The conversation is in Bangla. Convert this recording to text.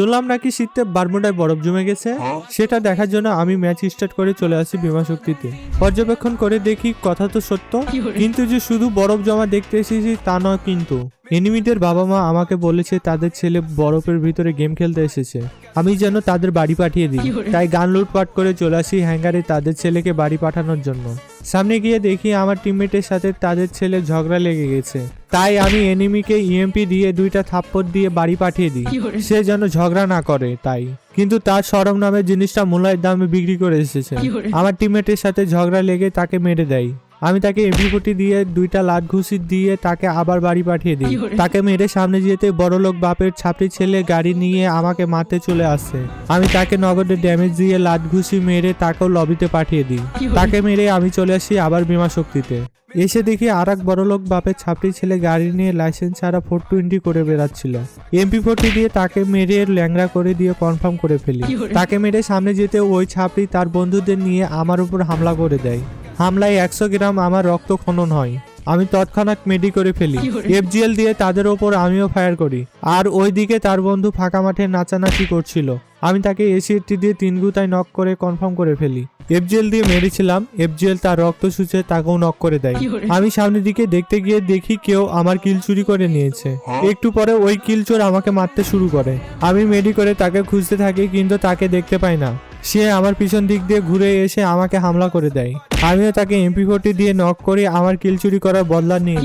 শুনলাম নাকি শীতে বারমুডায় বরফ জমে গেছে? সেটা দেখার জন্য আমি ম্যাচ স্টার্ট করে চলে আসি বিমা শক্তিতে। পর্যবেক্ষণ করে দেখি কথা তো সত্য। কিন্তু যে শুধু বরফ জমা দেখতে এসেছি তা নয় কিন্তু। এনিমিদের বাবা মা আমাকে বলেছে তাদের ছেলে বরফের ভিতরে গেম খেলতে এসেছে। আমি যেন তাদের বাড়ি পাঠিয়ে দিই। তাই গান লুটপাট করে চলে আসি হ্যাঙ্গারে তাদের ছেলেকে বাড়ি পাঠানোর জন্য। সামনে গিয়ে দেখি আমার টিমমেটের সাথে তাদের ছেলে ঝগড়া লেগে গেছে। তাই আমি এনিমিকে ইএমপি দিয়ে দুইটা থাপ্পড় দিয়ে বাড়ি পাঠিয়ে দিই। সে যেন ঝগড়া না করে তাই। কিন্তু তার সরম নামে জিনিসটা মূল্যের দামে বিক্রি করে এসেছে। আমার টিমমেটের সাথে ঝগড়া লেগে তাকে মেরে দেয়। আমি তাকে এমপিপটি দিয়ে দুইটা লাট ঘুষি দিয়ে তাকে আবার বাড়ি পাঠিয়ে দিই। তাকে মেরে সামনে যেতে বড়লোক বাপের ছাপড়ি ছেলে গাড়ি নিয়ে আমাকে মারতে চলে আসে। আমি তাকে নগদে ড্যামেজ দিয়ে লাট ঘুষি মেরে তাকেও লবিতে পাঠিয়ে দিই। তাকে মেরে আমি চলে আসি আবার বিমা শক্তিতে। এসে দেখি আর এক বড়লোক বাপের ছাপড়ি ছেলে গাড়ি নিয়ে লাইসেন্স ছাড়া ফোর টোয়েন্টি করে বেড়াচ্ছিল। এমপি ফোরটি দিয়ে তাকে মেরে ল্যাংড়া করে দিয়ে কনফার্ম করে ফেলি। তাকে মেরে সামনে যেতে ওই ছাপড়ি তার বন্ধুদের নিয়ে আমার উপর হামলা করে দেয়। হামলায় একশো গ্রাম আমার রক্ত খনন হয়। আমি তৎক্ষণাৎ মেডি করে ফেলি। এফজিএল দিয়ে তাদের ওপর আমিও ফায়ার করি। আর ওইদিকে তার বন্ধু ফাঁকা মাঠে নাচানাচি করছিল। আমি তাকে এসিএটি দিয়ে তিন গুতায় নক করে কনফার্ম করে ফেলি। এফজিএল দিয়ে মেরেছিলাম। এফজিএল তার রক্ত সূচে তাকেও নক করে দেয়। আমি সামনের দিকে দেখতে গিয়ে দেখি কেউ আমার কিল চুরি করে নিয়েছে। একটু পরে ওই কিল চোর আমাকে মারতে শুরু করে। আমি মেডি করে তাকে খুঁজতে থাকি কিন্তু তাকে দেখতে পাই না। সে আমার পিছন দিক দিয়ে ঘুরে এসে আমাকে হামলা করে দেয়। আমিও তাকে এমপি ফোরটি দিয়ে নক করে আমার কিল চুরি করার বদলা নিই।